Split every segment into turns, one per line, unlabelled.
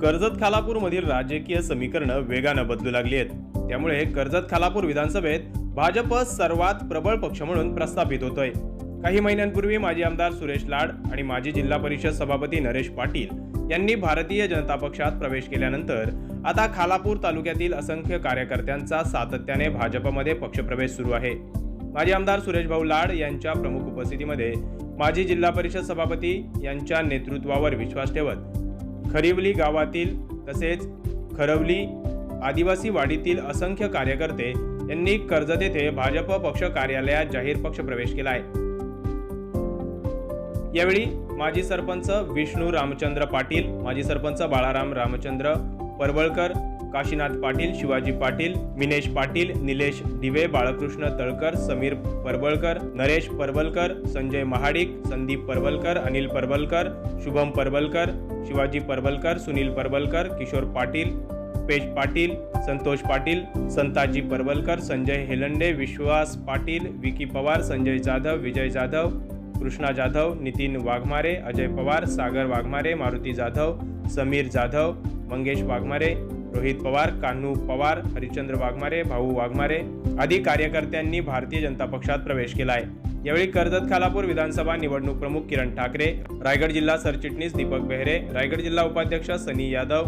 कर्जत खालापूरमधील राजकीय समीकरणं वेगानं बदलू लागली आहेत. त्यामुळे कर्जत खालापूर विधानसभेत भाजप सर्वात प्रबळ पक्ष म्हणून प्रस्थापित होतोय. काही महिन्यांपूर्वी माजी आमदार सुरेश लाड आणि माजी जिल्हा परिषद सभापती नरेश पाटील यांनी भारतीय जनता पक्षात प्रवेश केल्यानंतर आता खालापूर तालुक्यातील असंख्य कार्यकर्त्यांचा सातत्याने भाजपमध्ये पक्षप्रवेश सुरू आहे. माजी आमदार सुरेश भाऊ लाड यांच्या प्रमुख उपस्थितीमध्ये माजी जिल्हा परिषद सभापती यांच्या नेतृत्वावर विश्वास ठेवत खरिवली गावातील तसेच खरवली आदिवासी वाडीतील असंख्य कार्यकर्ते यांनी कर्जत येथे भाजप पक्ष कार्यालयात जाहीर पक्ष प्रवेश केला आहे यावेळी माजी सरपंच विष्णू रामचंद्र पाटील माजी सरपंच बाळाराम रामचंद्र परवळकर काशीनाथ पाटील शिवाजी पाटील मिनेश पाटील निलेश दिवे बाळकृष्ण तळकर समीर परबळकर नरेश परबलकर संजय महाडिक संदीप परबलकर अनिल परबलकर शुभम परबलकर शिवाजी परबलकर सुनील परबलकर किशोर पाटील पेश पाटील संतोष पाटील संताजी परबलकर संजय हेलंडे विश्वास पाटील विकी पवार संजय जाधव विजय जाधव कृष्णा जाधव नितीन वाघमारे अजय पवार सागर वाघमारे मारुती जाधव समीर जाधव मंगेश वाघमारे रोहित पवार कान्हू पवार हरिश्चंद्र वाघमारे भाऊ वाघमारे आदी कार्यकर्त्यांनी भारतीय जनता पक्षात प्रवेश केला आहे यावेळी कर्जत खालापूर विधानसभा निवडणूक प्रमुख किरण ठाकरे रायगड जिल्हा सरचिटणीस दीपक बेहरे रायगड जिल्हा उपाध्यक्ष सनी यादव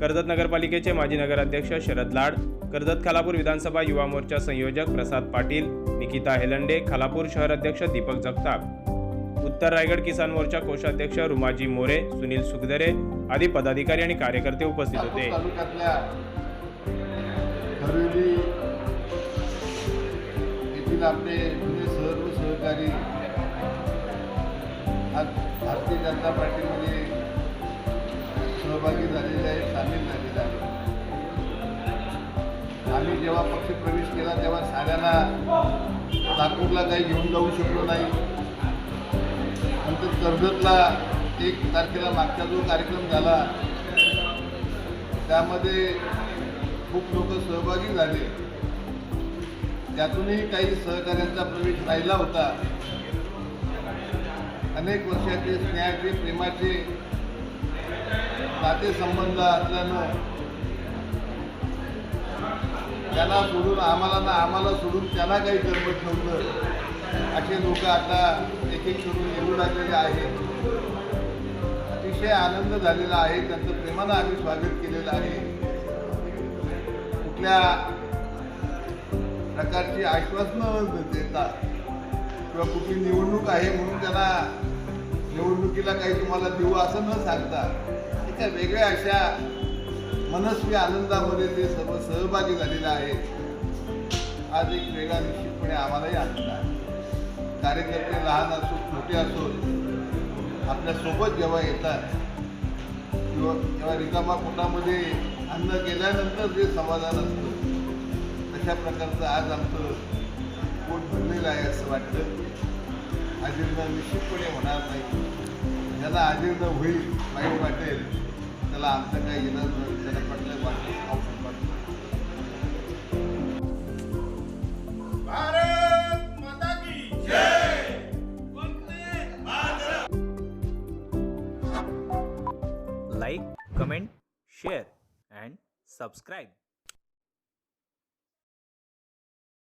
कर्जत नगरपालिकेचे माजी नगराध्यक्ष शरद लाड कर्जत खालापूर विधानसभा युवा मोर्चा संयोजक प्रसाद पाटील निकिता हेलंडे खालापूर शहर अध्यक्ष दीपक जगताप. उत्तर रायगड किसान मोर्चा कोषाध्यक्ष रुमाजी मोरे सुनील सुखदरे आदी पदाधिकारी आणि कार्यकर्ते उपस्थित होते.
येथील आपले जुने सर्व सहकारी आज भारतीय जनता पार्टीमध्ये सहभागी झालेले आहे सामील झालेले आहे आम्ही जेव्हा पक्ष प्रवेश केला तेव्हा साऱ्याला नागपूरला काही घेऊन जाऊ शकलो नाही. नंतर कर्जतला एक तारखेला मागचा जो कार्यक्रम झाला त्यामध्ये खूप लोक सहभागी झाले. त्यातूनही काही सहकार्यांचा प्रवेश राहिला होता. अनेक वर्षाचे स्नेहाचे प्रेमाचे नातेसंबंध असल्यानं त्याला सोडून आम्हाला ना आम्हाला सोडून त्यांना काही करमत नव्हतं. असे लोक आता एक एक करून येऊ लागलेले आहेत. अतिशय आनंद झालेला आहे. त्यांचं प्रेमानं आम्ही स्वागत केलेलं आहे. कुठल्या प्रकारची आश्वासनं न देता किंवा कुठली निवडणूक आहे म्हणून त्यांना निवडणुकीला काही तुम्हाला देऊ असं न सांगता एका वेगळ्या अशा मनस्वी आनंदामध्ये ते सर्व सहभागी झालेले आहेत. आज एक वेगळा निश्चितपणे आम्हालाही आनंद आहे. कार्यकर्ते लहान असो मोठे असो आपल्यासोबत जेव्हा येतात किंवा जेव्हा रिकामा पोटामध्ये अन्न गेल्यानंतर जे समाधान असतं अशा प्रकारचं आज आमचं पोट भरलेलं आहे असं वाटतं. अजीर्ण निश्चितपणे होणार नाही. ज्याला अजीर्ण होईल वाईट त्याला आमचं काही इलाज नाही त्याला पटलं वाटतं औषध वाटतं
भारत माता की जय! Vande Mataram!
like, comment, share, and subscribe.